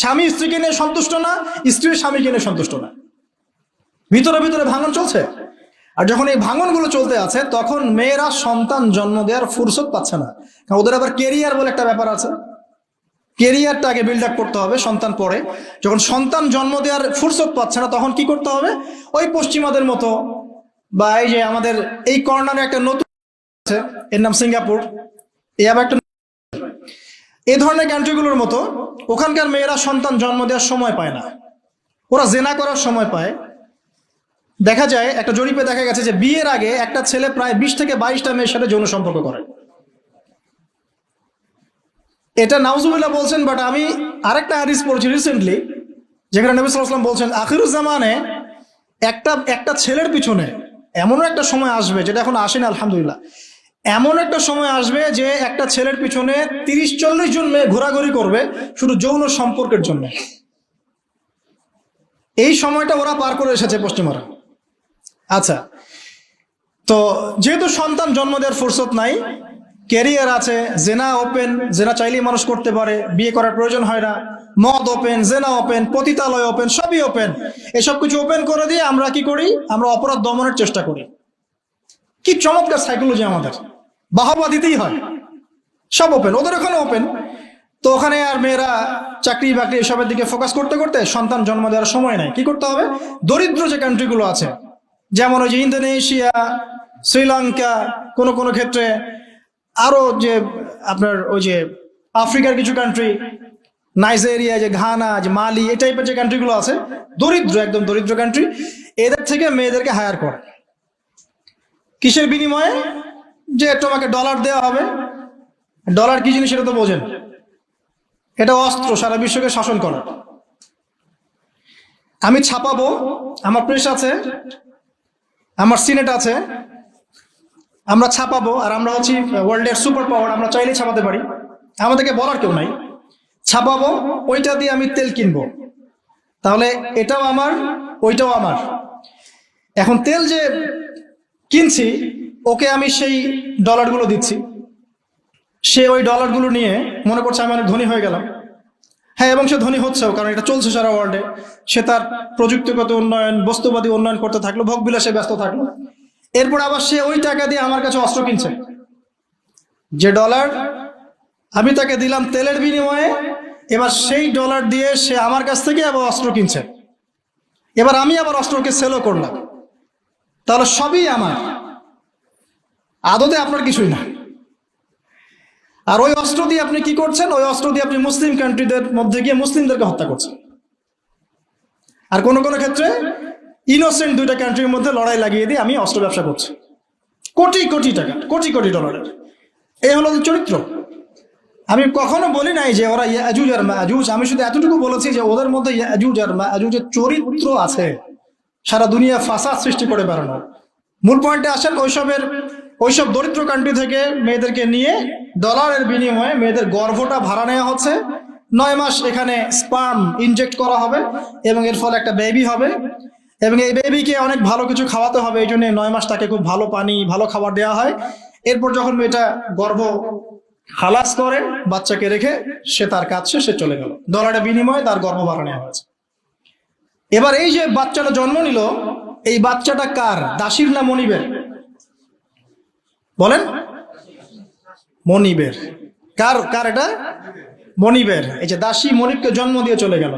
স্বামী স্ত্রীকে নিয়ে সন্তুষ্ট না, স্ত্রী স্বামীকে নিয়ে সন্তুষ্ট না। ভিতরে ভিতরে ভাঙন চলছে। আর যখন এই ভাঙনগুলো চলতে আছে, তখন মেয়েরা সন্তান জন্ম দেওয়ার ফুরসত পাচ্ছে না। কারণ ওদের আবার কেরিয়ার বলে একটা ব্যাপার আছে। কেরিয়ারটা আগে বিল্ড আপ করতে হবে সন্তান পরে। যখন সন্তান জন্ম দেওয়ার ফুরসত পাচ্ছে না, তখন কি করতে হবে? ওই পশ্চিমাদের মতো বা এই যে আমাদের এই কর্নারে একটা নতুন আছে, এর নাম সিঙ্গাপুর। এই আবার একটা এই ধরনের কান্ট্রিগুলোর মতো ওখানকার মেয়েরা সন্তান জন্ম দেওয়ার সময় পায় না। ওরা জেনা করার সময় পায়। দেখা যায়, একটা জরিপে দেখা গেছে যে বিয়ের আগে একটা ছেলে প্রায় বিশ থেকে বাইশটা মেয়ের সাথে যৌন সম্পর্ক করে। এটা নাউজুবিল্লাহ বলছেন বাট আমি আরেকটা হাদিস পড়ছি রিসেন্টলি যেখানে নবী সাল্লাম বলছেন আখিরুজ্জামানে একটা একটা ছেলের পিছনে এমনও একটা সময় আসবে, যেটা এখন আসেনি, আলহামদুলিল্লাহ। এমন একটা সময় আসবে যে একটা ছেলের পিছনে তিরিশ চল্লিশ জন মেয়ে ঘোরাঘুরি করবে শুধু যৌন সম্পর্কের জন্য। এই সময়টা ওরা পার করে এসেছে পশ্চিমারা আচ্ছা তো যেহেতু সন্তান জন্ম দেওয়ার ফুরসত নাই, ক্যারিয়ার আছে, জেনা ওপেন, জেনা চাইলেই মানুষ করতে পারে, বিয়ে করার প্রয়োজন হয় না, মদ ওপেন, জেনা ওপেন, পতিতালয় ওপেন, সবই ওপেন। এসব কিছু ওপেন করে দিয়ে আমরা কি করি? আমরা অপরাধ দমনের চেষ্টা করি। কি চমৎকার সাইকোলজি আমাদের। বাহবা দিতেই হয়। সব ওপেন ওদের ওখানে ওপেন তো ওখানে আর মেয়েরা চাকরি বাকরি এসবের দিকে ফোকাস করতে করতে সন্তান জন্ম দেওয়ার সময় নাই। কি করতে হবে? দরিদ্র যে কান্ট্রিগুলো আছে, যেমন ওই যে ইন্দোনেশিয়া, শ্রীলঙ্কা, কোনো কোনো ক্ষেত্রে আরও যে আপনার ওই যে আফ্রিকার কিছু কান্ট্রি নাইজেরিয়া, যে ঘানা, যে মালি, এই টাইপের যে কান্ট্রিগুলো আছে, দরিদ্র, একদম দরিদ্র কান্ট্রি এদের থেকে মেয়েদেরকে হায়ার করে। কিসের বিনিময়ে? যে তোমাকে ডলার দেওয়া হবে ডলার কি জিনিস সেটা তো বোঝেন। এটা অস্ত্র, সারা বিশ্বকে শাসন করা। আমি ছাপাবো, আমার প্রেস আছে, আমার সিনেট আছে, আমরা ছাপাবো, আর আমরা হচ্ছি ওয়ার্ল্ডের সুপার পাওয়ার আমরা চাইলেই ছাপাতে পারি। আমাদেরকে বলার কেউ নাই। ছাপাবো, ওইটা দিয়ে আমি তেল কিনবো। তাহলে এটাও আমার, ওইটাও আমার। এখন তেল যে কিনছি ওকে আমি সেই ডলারগুলো দিচ্ছি। সে ওই ডলারগুলো নিয়ে মনে করছে আমি অনেক ধনী হয়ে গেলাম। হ্যাঁ এবং সে ধনী হচ্ছেও, কারণ এটা চলছে সারা ওয়ার্ল্ডে সে তার প্রযুক্তিগত উন্নয়ন, বস্তুবাদী উন্নয়ন করতে থাকল, ভোগবিলাসে ব্যস্ত থাকল। এরপর আবার সে ওই টাকা দিয়ে আমার কাছে অস্ত্র কিনছে। যে ডলার আমি তাকে দিলাম তেলের বিনিময়ে, এবার সেই ডলার দিয়ে সে আমার কাছ থেকে আবার অস্ত্র কিনছে। এবার আমি আবার অস্ত্রকে সেলও করলাম। তাহলে সবই আমার। আদতে আপনার কিছুই না। আর ওই অস্ত্র দিয়ে আপনি কি করছেন? ওই অস্ত্র দিয়ে আপনি মুসলিম কান্ট্রিদের মধ্যে গিয়ে মুসলিমদেরকে হত্যা করছেন। আর কোনো কোনো ক্ষেত্রে ইনোসেন্ট দুইটা কান্ট্রির মধ্যে লড়াই লাগিয়ে দিয়ে আমি অস্ত্র ব্যবসা করছি। কোটি কোটি টাকা, কোটি কোটি ডলারের এই হলো চরিত্র। আমি কখনো বলি নাই যে ওরা ইয়াজুজ আর মাজুজ। আমি শুধু এতটুকু বলেছি যে ওদের মধ্যে ইয়াজুজ আর মাজুজের চরিত্র আছে। সারা দুনিয়া ফাসাদ সৃষ্টি করে বেড়ানো। মূল পয়েন্টে আসেন ওইসবের ওইসব দরিদ্র কান্ট্রি থেকে মেয়েদেরকে নিয়ে ডলারের বিনিময়ে মেয়েদের গর্ভটা ভাড়া নেওয়া হচ্ছে। নয় মাস এখানে স্পাম ইনজেক্ট করা হবে এবং এর ফলে একটা বেবি হবে এবং এই বেবিকে অনেক ভালো কিছু খাওয়াতে হবে। এই জন্য নয় মাস তাকে খুব ভালো পানি, ভালো খাবার দেওয়া হয়। এরপর যখন মেয়েটা গর্ভ হালাস করে বাচ্চাকে রেখে সে তার কাজ সে চলে গেল। ডলারের বিনিময়ে তার গর্ভ ভাড়া নেওয়া হয়েছে। এবার এই যে বাচ্চাটা জন্ম নিল, এই বাচ্চাটা কার? দাসির না মনিবের? বলেন? মনিবের। কার কার এটা? মনিবের। এই যে দাসী মনিবকে জন্ম দিয়ে চলে গেল।